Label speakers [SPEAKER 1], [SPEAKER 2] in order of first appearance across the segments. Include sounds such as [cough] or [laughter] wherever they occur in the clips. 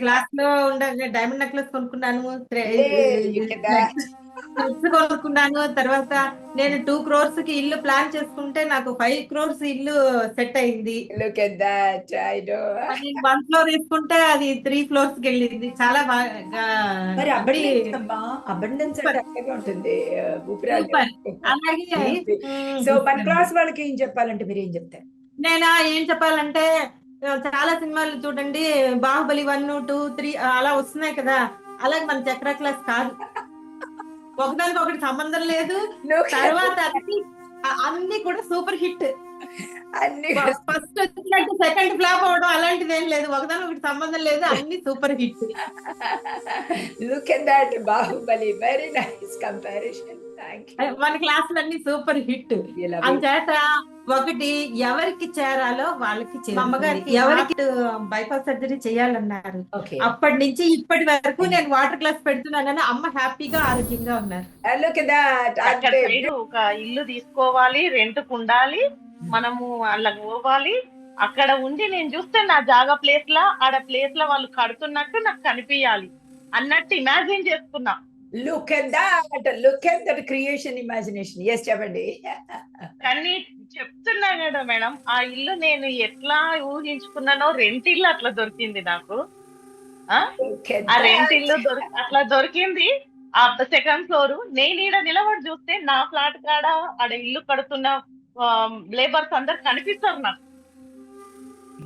[SPEAKER 1] క్లాస్లో ఉండే diamond necklace కొనుక్కున్నాను కొనుక్కున్నాను తర్వాత నేను టూ క్రోర్స్కి ఇల్లు ప్లాన్ చేసుకుంటే నాకు ఫైవ్ క్రోర్స్ ఇల్లు సెట్ అయింది. వన్ ఫ్లోర్ తీసుకుంటే అది త్రీ ఫ్లోర్స్కి వెళ్ళింది. చాలా బాగా
[SPEAKER 2] ఉంటుంది
[SPEAKER 1] అలాగే
[SPEAKER 2] సో మన క్లాస్ వాళ్ళకి ఏం చెప్పాలంటే మీరు ఏం చెప్తారు?
[SPEAKER 1] నేనా ఏం చెప్పాలంటే చాలా సినిమాలు చూడండి. బాహుబలి వన్ టూ త్రీ అలా వస్తున్నాయి కదా. అలాగే మన చక్ర క్లాస్ కాదు. ఒకదానికి ఒకటి సంబంధం లేదు. తర్వాత అన్ని కూడా సూపర్ హిట్.
[SPEAKER 2] అన్ని
[SPEAKER 1] ఫస్ట్ వచ్చినట్టు సెకండ్ ఫ్లాప్ అవడం అలాంటిది ఏం లేదు. ఒకదాని ఒకటి సంబంధం లేదు. అన్ని super hit.
[SPEAKER 2] Look at that Baahubali. Very nice comparison
[SPEAKER 1] మన క్లాసులు అన్ని సూపర్ హిట్. అంచేత ఒకటి ఎవరికి చేరాలో వాళ్ళకి అమ్మగారికి ఎవరికి బైపాస్ సర్జరీ చేయాలన్నారు.
[SPEAKER 2] ఓకే.
[SPEAKER 1] అప్పటి నుంచి ఇప్పటి వరకు నేను వాటర్ గ్లాస్ పెడుతున్నానని అమ్మ హ్యాపీగా ఆరోగ్యంగా ఉన్నారు.
[SPEAKER 2] లుక్ ఎట్ దట్
[SPEAKER 3] అక్కడ
[SPEAKER 2] అంటే
[SPEAKER 3] సైడ్ ఒక ఇల్లు తీసుకోవాలి రెంట్ ఉండాలి మనము అలా పోవాలి అక్కడ ఉండి నేను చూస్తే నా జాగా ప్లేస్ లా ఆడ ప్లేస్ లా వాళ్ళు కడుతున్నట్టు నాకు కనిపించాలి అన్నట్టు ఇమాజిన్ చేసుకున్నా.
[SPEAKER 2] Look at that look at that creation imagination yes చెప్పండి.
[SPEAKER 3] కానీ చెప్తున్నా కదా మేడం ఆ ఇల్లు నేను ఎట్లా ఊహించుకున్నానో రెంట్ ఇల్లు అట్లా దొరికింది నాకు. ఆ? రెంట్. ఇల్లు అట్లా దొరికింది. ఆ సెకండ్ ఫ్లోర్ నేను ఈడ నిలబడి చూస్తే నా ఫ్లాట్ కాడ ఆడ ఇల్లు కడుతున్న లేబర్స్ అందరు కనిపిస్తారు నాకు.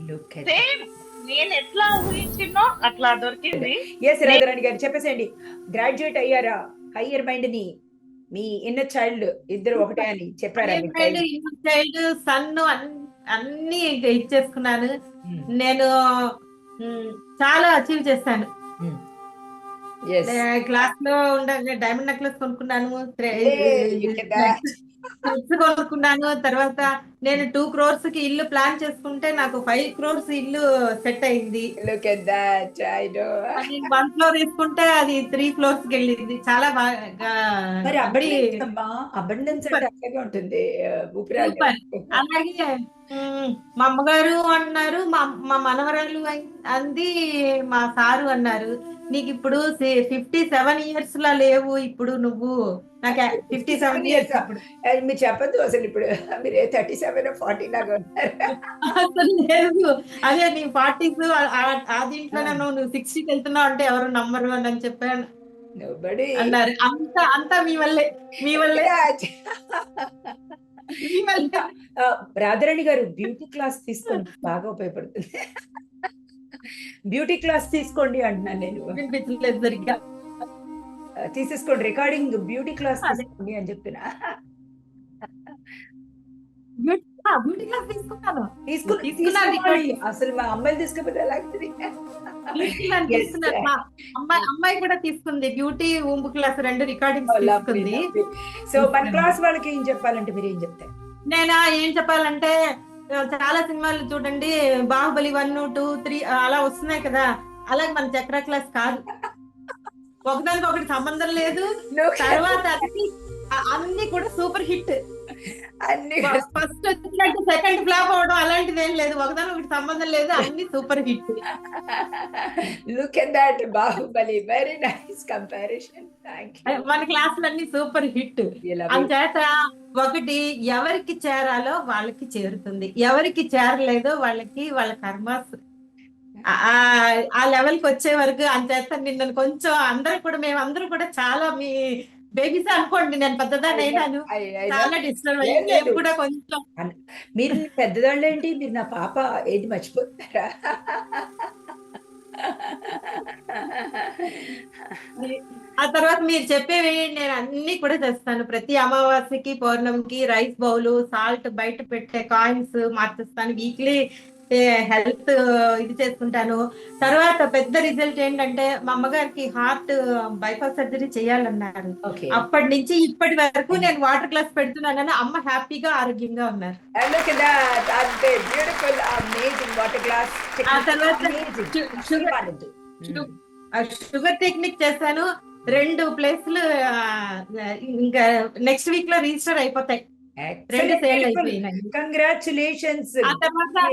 [SPEAKER 2] Look at
[SPEAKER 3] సేమ్ నేను ఎట్లా ఊహించినో అట్లా దొరికింది.
[SPEAKER 2] ఎస్ రాధారాణి గారు చెప్పేసేయండి. గ్రాడ్యుయేట్ అయ్యారా? హయ్యర్ మైండ్ని మీ ఇన్నర్ చైల్డ్ ఇద్దరు ఒకటే అని చెప్పారా?
[SPEAKER 1] చైల్డ్ సన్ అన్ని ఇచ్చేసుకున్నాను.
[SPEAKER 2] Hmm.
[SPEAKER 1] నేను చాలా అచీవ్ చేశాను.
[SPEAKER 2] Yes.
[SPEAKER 1] క్లాస్లో ఉండే డైమండ్ నెక్లెస్ కొనుక్కున్నాను. డ్రెస్ కొనుక్కున్నాను తర్వాత నేను టూ క్రోర్స్కి ఇల్లు ప్లాన్ చేసుకుంటే నాకు ఫైవ్ క్రోర్స్ ఇల్లు సెట్ అయింది
[SPEAKER 2] at that. I know.
[SPEAKER 1] నేను వన్ ఫ్లోర్ తీసుకుంటే అది త్రీ ఫ్లోర్స్కి వెళ్ళింది చాలా బాగా
[SPEAKER 2] మరి అబండెన్స్ అంటే ఉంటుంది.
[SPEAKER 1] అలాగే మ్, అమ్మగారు అన్నారు మా మా మనవరాలు అంది మా సారు అన్నారు నీకు ఇప్పుడు ఫిఫ్టీ సెవెన్ ఇయర్స్ లా లేవు ఇప్పుడు నువ్వు నాకు ఫిఫ్టీ సెవెన్ ఇయర్స్ ఇప్పుడు.
[SPEAKER 2] అది మీరు చెప్పద్దు అసలు ఇప్పుడు. మీరు థర్టీ సెవెన్ ఫార్టీ ఉన్నారు.
[SPEAKER 1] అసలు లేదు. అదే నీ ఫార్టీస్ ఆ దీంట్లోనే నువ్వు సిక్స్టీకి వెళ్తున్నావు అంటే ఎవరు నమ్మరు అని అని చెప్పాను. అన్నారు. అంతా అంతా మీ వల్లే మీ వల్లే.
[SPEAKER 2] రాధారాణి గారు బ్యూటీ క్లాస్ తీసుకోండి. బాగా ఉపయోగపడుతుంది. [laughs] బ్యూటీ క్లాస్ తీసుకోండి అంటున్నాను నేను.
[SPEAKER 1] వినిపించలేదు సరిగ్గా.
[SPEAKER 2] తీసేసుకోండి. Recording beauty class. తీసుకోండి అని చెప్తున్నా
[SPEAKER 1] బ్యూటీ క్లాస్ తీసుకున్నాను. తీసుకున్నాను.
[SPEAKER 2] అసలు మా అమ్మాయిలు తీసుకపోతే ఎలా అవుతుంది
[SPEAKER 1] అమ్మాయి అమ్మాయి కూడా తీసుకుంది. బ్యూటీ ఊంబు క్లాస్ రెండు రికార్డింగ్స్ తీసుకుంది.
[SPEAKER 2] సో మన క్లాస్ వాళ్ళకి ఏం చెప్పాలంటే మీరు ఏం చెప్తారు?
[SPEAKER 1] నేనా? ఏం చెప్పాలంటే చాలా సినిమాలు చూడండి. బాహుబలి వన్ టూ త్రీ అలా వస్తున్నాయి కదా. అలాగే మన చక్ర క్లాస్ కాదు. ఒకదానికి ఒకటి సంబంధం లేదు. తర్వాత అన్ని కూడా సూపర్ హిట్.
[SPEAKER 2] అన్ని
[SPEAKER 1] ఫస్ట్ వచ్చినట్టు సెకండ్ ఫ్లాప్ అవడం అలాంటిది ఏం లేదు. ఒకదానికి ఒకటి సంబంధం లేదు. అన్ని super hit.
[SPEAKER 2] Look at that Baahubali very nice comparison
[SPEAKER 1] మన క్లాసులు అన్ని సూపర్ హిట్.
[SPEAKER 2] యూ
[SPEAKER 1] అంచేత ఒకటి ఎవరికి చేరాలో వాళ్ళకి చేరుతుంది. ఎవరికి చేరలేదో వాళ్ళకి వాళ్ళ కర్మాస్ ఆ- లెవెల్కి వచ్చే వరకు అంచేత నిన్న కొంచెం అందరూ కూడా మేము అందరూ కూడా చాలా మీ బేబీస్ అనుకోండి నేను పెద్దదాన్ని అయినాను. చాలా డిస్టర్బ్ కూడా కొంచెం
[SPEAKER 2] మీరు పెద్దదాళ్ళు ఏంటి? మీరు నా పాప ఏది మర్చిపోతారా
[SPEAKER 1] ఆ తర్వాత మీరు చెప్పేవి నేను అన్ని కూడా చేస్తాను. ప్రతి అమావాస్యకి పౌర్ణమికి రైస్ బౌల్ సాల్ట్ బయట పెట్టే కాయిన్స్ మార్చేస్తాను. వీక్లీ హెల్త్ ఇది చేసుకుంటాను. తర్వాత పెద్ద రిజల్ట్ ఏంటంటే మా అమ్మగారికి హార్ట్ బైపాస్ సర్జరీ చేయాలన్నారు. అప్పటి నుంచి ఇప్పటి వరకు నేను వాటర్ గ్లాస్ పెడుతున్నానని అమ్మ హ్యాపీగా ఆరోగ్యంగా ఉన్నారు. ఆ తర్వాత షుగర్ టెక్నిక్ చేశాను. రెండు ప్లేస్లు ఇంకా నెక్స్ట్ వీక్లో రిజిస్టర్ అయిపోతాయి.
[SPEAKER 2] కంగ్రాచులేషన్స్
[SPEAKER 1] ఆ తర్వాత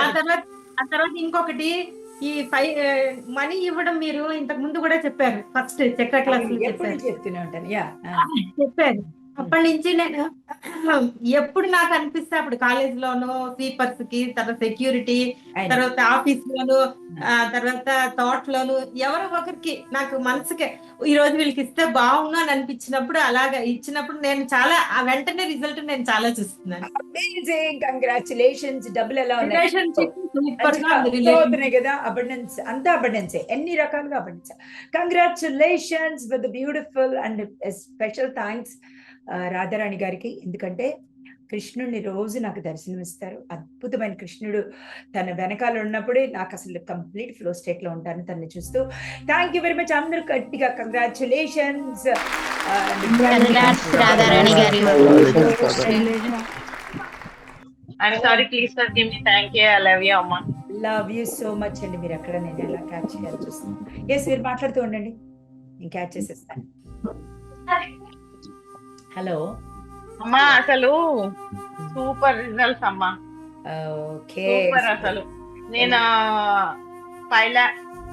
[SPEAKER 1] ఆ తర్వాత ఆ తర్వాత ఇంకొకటి ఈ ఫై మనీ ఇవ్వడం మీరు ఇంతకు ముందు కూడా చెప్పారు. ఫస్ట్ చెక్క క్లాస్ చెప్పారు. అప్పటి నుంచి నేను ఎప్పుడు నాకు అనిపిస్తే అప్పుడు కాలేజ్ లోను స్వీపర్స్కి తర్వాత సెక్యూరిటీ తర్వాత ఆఫీస్ లోను తర్వాత తోటలోను ఎవరో ఒకరికి నాకు మనసుకే ఈ రోజు వీళ్ళకి ఇస్తే బాగుండు అని అనిపించినప్పుడు అలాగా ఇచ్చినప్పుడు నేను చాలా ఆ వెంటనే రిజల్ట్ నేను చాలా చూస్తున్నాను.
[SPEAKER 2] అమేజింగ్ కంగ్రాచులేషన్స్ డబ్బులు ఎలా ఉన్నాయి? కదా అబండెన్స్ అంతా అబండెన్స్ ఎన్ని రకాలుగా abundance congratulations with beautiful and special thanks Radharani గారికి. ఎందుకంటే కృష్ణుడిని రోజు నాకు దర్శనమిస్తారు. అద్భుతమైన కృష్ణుడు. తన వెనకాల ఉన్నప్పుడే నాకు అసలు కంప్లీట్ ఫ్లో స్టేట్లో ఉంటాను తనని చూస్తూ. థ్యాంక్ యూ వెరీ మచ్ అందరూ గట్టిగా congratulations
[SPEAKER 3] you love you
[SPEAKER 2] so much అండి. మీరు ఎక్కడ నేను ఎలా క్యాచ్ చేయాలి చూస్తాను. ఎస్ మీరు మాట్లాడుతూ ఉండండి. నేను క్యాచ్ చేసేస్తాను. హలో.
[SPEAKER 3] అమ్మా అసలు సూపర్ రిజల్ట్స్ అమ్మా.
[SPEAKER 2] ఓకే.
[SPEAKER 3] సూపర్ అసలు. నేను పైలా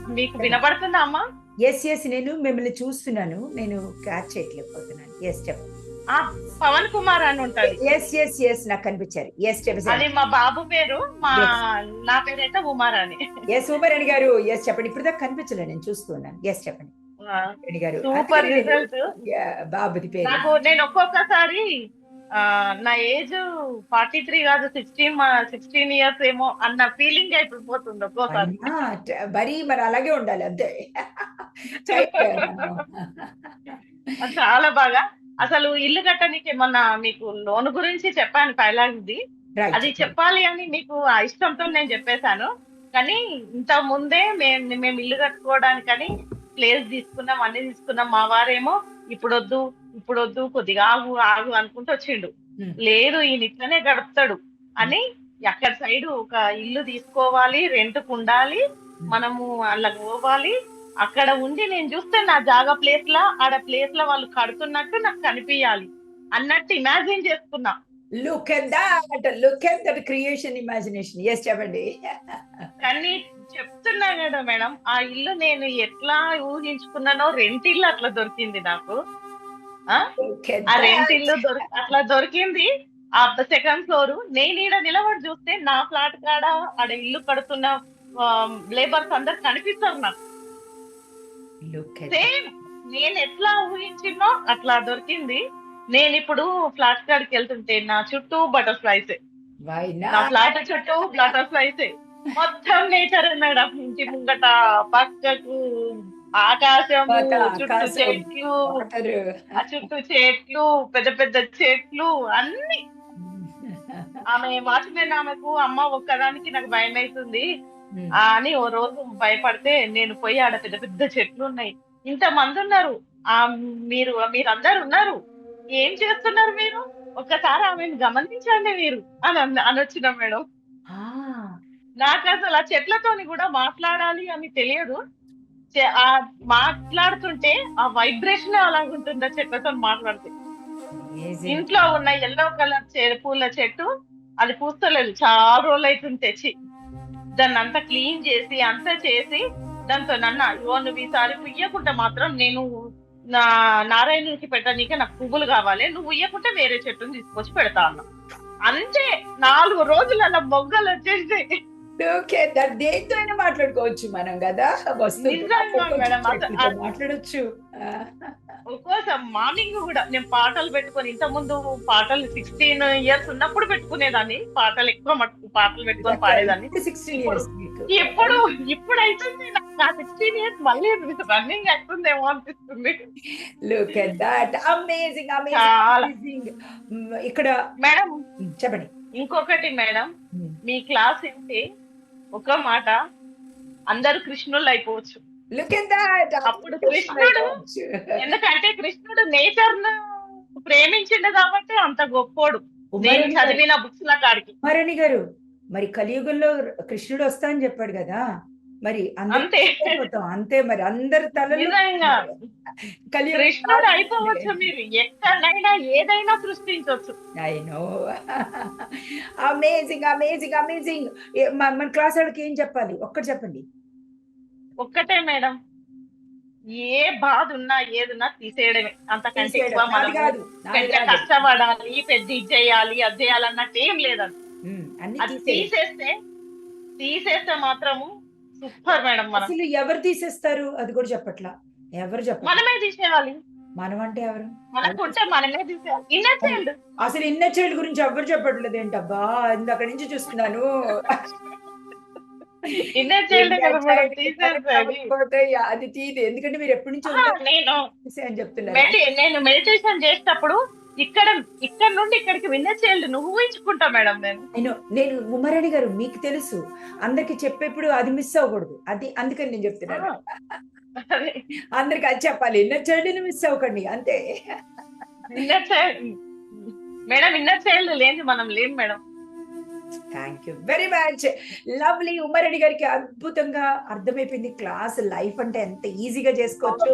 [SPEAKER 3] మీకు వినపడుతుందా అమ్మా?
[SPEAKER 2] ఎస్ ఎస్ నేను మిమ్మల్ని చూస్తున్నాను. నేను క్యాచ్ చేయట్లేకపోతున్నాను ఎస్ చెప్ప.
[SPEAKER 3] ఆ, పవన్ కుమార్ అని ఉంటది
[SPEAKER 2] ఎస్ ఎస్ ఎస్ నాకు కనిపించారు. ఎస్
[SPEAKER 3] అది
[SPEAKER 2] చెప్పేసి
[SPEAKER 3] మా బాబు పేరు మా నా పేరైతే ఉమార్ అని
[SPEAKER 2] ఎస్ సూపర్ అని గారు. ఎస్ చెప్పండి. ఇప్పుడు దాకా కనిపించలేదు నేను చూస్తున్నాను. ఎస్ చెప్పండి. రెడ్డి గారు
[SPEAKER 3] సూపర్ రిజల్ట్.
[SPEAKER 2] బాబుది పేరు.
[SPEAKER 3] నాకు నేను ఒక్కొక్కసారి నా ఏజ్ ఫార్టీ త్రీ కాదు సిక్స్టీన్ సిక్స్టీన్ ఇయర్స్ ఏమో అన్న ఫీలింగ్ అయిపోతుంది ఒక్కోసారి.
[SPEAKER 2] మరి మరి అలాగే ఉండాలి అంతే. [laughs]
[SPEAKER 3] చాలా బాగా. అసలు ఇల్లు కట్టడానికి మొన్న మీకు లోన్ గురించి చెప్పాను పైలాగ్ది
[SPEAKER 2] Right.
[SPEAKER 3] అది చెప్పాలి అని మీకు ఆ ఇష్టంతో నేను చెప్పేశాను. కానీ ఇంత ముందే మేము మేము ఇల్లు కట్టుకోవడానికని ప్లేస్ తీసుకున్నాం అన్ని తీసుకున్నాం. మా వారేమో ఇప్పుడు వద్దు ఇప్పుడు వద్దు కొద్దిగా ఆగు ఆగు అనుకుంటూ వచ్చిండు. లేదు ఈయన ఇట్లనే గడుపుతాడు అని అక్కడ సైడ్ ఒక ఇల్లు తీసుకోవాలి రెంట్కు ఉండాలి మనము అలా పోవాలి. అక్కడ ఉండి నేను చూస్తే నా జాగా ప్లేస్ లా ఆడ ప్లేస్లో వాళ్ళు కడుతున్నట్టు నాకు కనిపించాలి అన్నట్టు ఇమాజిన్ చేసుకున్నా.
[SPEAKER 2] Look at that look at that creation imagination yes చెప్పండి.
[SPEAKER 3] కానీ చెప్తున్నా కదా మేడం ఆ ఇల్లు నేను ఎట్లా ఊహించుకున్నానో రెంట్ ఇల్లు అట్లా దొరికింది నాకు. ఆ? రెంట్ ఇల్లు అట్లా దొరికింది. ఆ సెకండ్ ఫ్లోర్ నేను ఈడ నిలబడి చూస్తే నా ఫ్లాట్ కాడ ఆడ ఇల్లు కడుతున్న లేబర్స్ అందరు కనిపిస్తారు నాకు.
[SPEAKER 2] Look at
[SPEAKER 3] సేమ్ నేను ఎట్లా ఊహించినో అట్లా దొరికింది. నేను ఇప్పుడు ఫ్లాట్ కాడికి వెళ్తుంటే నా చుట్టూ బటర్ఫ్లైస్ నా? ఫ్లాట్ చుట్టూ బటర్ఫ్లైస్ మొత్తం నేచర్ మేడం ఇంటి ముంగట పక్కకు ఆకాశం చుట్టూ. చెట్లు. ఆ చుట్టూ చెట్లు పెద్ద పెద్ద చెట్లు అన్ని [laughs] ఆమె వాచ్మెన్ ఆమెకు అమ్మ ఒక్కదానికి నాకు భయం అవుతుంది
[SPEAKER 2] Hmm.
[SPEAKER 3] అని ఓ రోజు భయపడితే నేను పోయి ఆడ పెద్ద పెద్ద చెట్లు ఉన్నాయి ఇంత మంది ఉన్నారు ఆ మీరు మీరందరు ఉన్నారు ఏం చేస్తున్నారు మీరు? ఒక్కసారి ఆమెను గమనించండి మీరు అని అనొచ్చిన మేడం. నాకు అసలు ఆ చెట్లతోని కూడా మాట్లాడాలి అని తెలియదు. మాట్లాడుతుంటే ఆ వైబ్రేషన్ అలాగుంటుంది ఆ చెట్లతో మాట్లాడితే. ఇంట్లో ఉన్న ఎల్లో కలర్ పూల చెట్టు అది పూస్తలేదు. చాలా రోజులు అవుతుంది తెచ్చి. దాన్ని అంతా క్లీన్ చేసి అంతా చేసి దాంతో నన్న అయ్యో నువ్వు ఈసారి పుయ్యకుంటే మాత్రం నేను నా నారాయణునికి పెట్టనీకే నాకు పువ్వులు కావాలి. నువ్వు ఉయ్యకుంటే వేరే చెట్టుని తీసుకొచ్చి పెడతా అన్నా. అంతే నాలుగు రోజులు అలా మొగ్గలు వచ్చేసి
[SPEAKER 2] Look at that. దేంతో అయినా మాట్లాడుకోవచ్చు మనం కదా మాట్లాడొచ్చు.
[SPEAKER 3] ఒక్కోసారి మార్నింగ్ కూడా నేను పాటలు పెట్టుకొని ఇంత ముందు పాటలు సిక్స్టీన్ ఇయర్స్ ఉన్నప్పుడు పెట్టుకునేదాన్ని. పాటలు ఎక్కువ మటుకు పాటలు పెట్టుకొని పాడేదాన్ని.
[SPEAKER 2] ఇప్పుడు 16 years. మీకు.
[SPEAKER 3] ఎప్పుడు ఇప్పుడు అయితే నా సిక్స్టీన్ ఇయర్స్ మళ్ళీ రన్నింగ్ అవుతుందేమో అనిపిస్తుంది. చాలా.
[SPEAKER 2] amazing. మ్, ఇక్కడ
[SPEAKER 3] మేడం
[SPEAKER 2] చెప్పండి.
[SPEAKER 3] ఇంకొకటి మేడం
[SPEAKER 2] మ్.
[SPEAKER 3] క్లాస్ వింటే ఒక మాట అందరు కృష్ణుళ్ళు అయిపోవచ్చు.
[SPEAKER 2] At that.
[SPEAKER 3] అప్పుడు కృష్ణుడు ఎందుకంటే కృష్ణుడు నేచర్ను ప్రేమించిండు కాబట్టి అంత గొప్పోడు. నేను చదివిన బుక్స్ ల కాడికి.
[SPEAKER 2] ఉమారాణి గారు మరి కలియుగంలో కృష్ణుడు వస్తా అని చెప్పాడు కదా. మరి
[SPEAKER 3] అంతే.
[SPEAKER 2] అంతే మరి అందరి తలలో
[SPEAKER 3] కృష్ణుడు అయిపోవచ్చు మీరు. ఎక్కడైనా ఏదైనా సృష్టించవచ్చు
[SPEAKER 2] I know amazing amazing amazing మన క్లాస్ వాళ్ళకి ఏం చెప్పాలి? ఒక్కటి చెప్పండి.
[SPEAKER 3] ఒక్కటే మేడం. ఏ బాధ ఉన్నా ఏదున్నా తీసేయడమే. అంతకంటే. ఎక్కువ మనం పెద్ద. కష్టపడాలి పెద్ద ఇది చేయాలి అది చేయాలి అన్నట్టు ఏం లేదండి.
[SPEAKER 2] అన్ని.
[SPEAKER 3] తీసేస్తే తీసేస్తే మాత్రము సూపర్ మేడం
[SPEAKER 2] అసలు ఎవరు తీసేస్తారు? అది కూడా చెప్పట్లా. ఎవరు చెప్పట్లా?
[SPEAKER 3] మనమే తీసేయాలి.
[SPEAKER 2] మనం అంటే ఎవరు
[SPEAKER 3] మనకుంటే మనమే తీసేయాలి. ఇన్నర్ చైల్డ్
[SPEAKER 2] అసలు ఇన్న చైల్డ్ గురించి ఎవరు చెప్పట్లేదు ఏంటబ్బా? ఇందాక నుంచి చూస్తున్నాను.
[SPEAKER 3] ఇన్నర్ చైల్డ్
[SPEAKER 2] అది తీయదు. ఎందుకంటే మీరు ఎప్పటి నుంచో
[SPEAKER 3] నేను
[SPEAKER 2] అని చెప్తున్నారు.
[SPEAKER 3] నేను మెడిటేషన్ చేసేటప్పుడు ఇక్కడ ఇక్కడ నుండి ఇక్కడికి విన్నర్ చైల్డ్ నువ్వు ఊహించుకుంటా మేడం నేను.
[SPEAKER 2] నేను నేను ఉమారాణి గారు మీకు తెలుసు. అందరికి చెప్పేప్పుడు అది మిస్ అవ్వకూడదు. అది అందుకని నేను చెప్తున్నాను.
[SPEAKER 3] అదే.
[SPEAKER 2] అందరికి అది చెప్పాలి. ఇన్న చైల్డ్ మిస్ అవ్వకండి. అంతే.
[SPEAKER 3] Inner child madam inner child లేని మనం లేం madam.
[SPEAKER 2] Thank you very much lovely Uma Reddy గారికి అద్భుతంగా అర్థమైపోయింది. క్లాస్ లైఫ్ అంటే ఎంత ఈజీగా చేసుకోవచ్చు.